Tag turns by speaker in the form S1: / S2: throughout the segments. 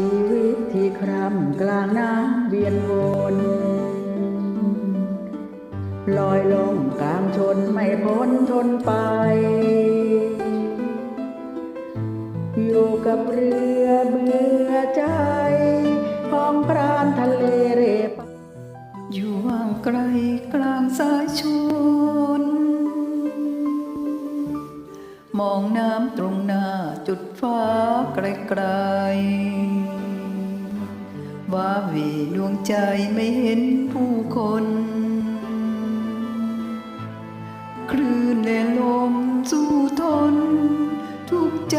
S1: ชีวิตที่คร่ำกลางน้ำเวียนวนลอยลงกลางชนไม่พ้นทนไป อยู่กับเรือเบื่อใจห้องพรานทะเลเรป
S2: อยู่ห่างไกลกลางสายชน มองน้ำตรงหน้าจุดฟ้าไกลๆ ว่าเวดวงใจไม่เห็นผู้คน คลื่นและลมสู้ทน ทุกใจ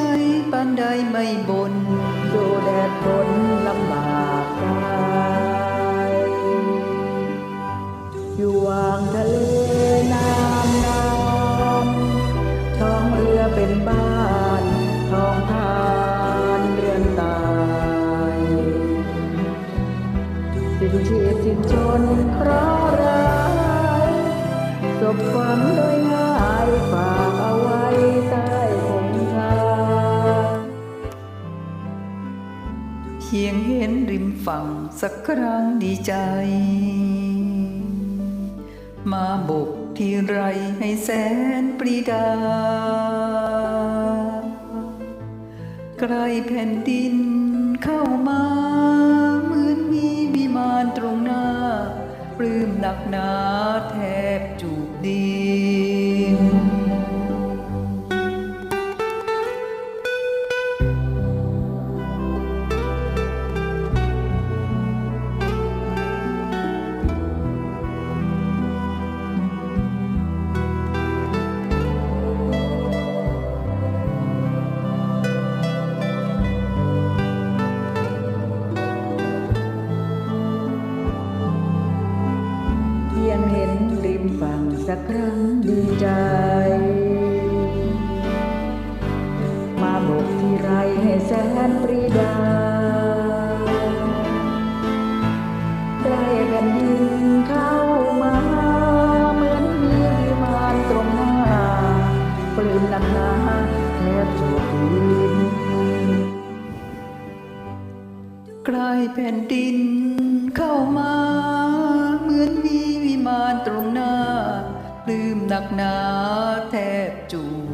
S2: ปานใดไม่บนโดู
S1: แดดฝนลำบากกายอยู่วางทะเลน้ำน้ำท้องเรือเป็นบ้าน สิ้นชีพสิ้นชนเคราะร้ายศพฝังโดยง่ายฝากเอาไว้ใต้คงคา
S2: เพียงเห็นริมฝั่งสักครั้งดีใจ มาบกที่ไรให้แสนปรีดาใกล้แผ่นดิน เพี
S1: ยงเห็นริมฝั่งสักครั้งดีใจ มาบกที่ไรให้แสนปรีดา ได้แผ่นดินเข้ามา เหมือนมีวิมานตรงหน้า ปลื้มหนักหนาแทบจูบดิน
S2: ใกล้แผ่นดิน to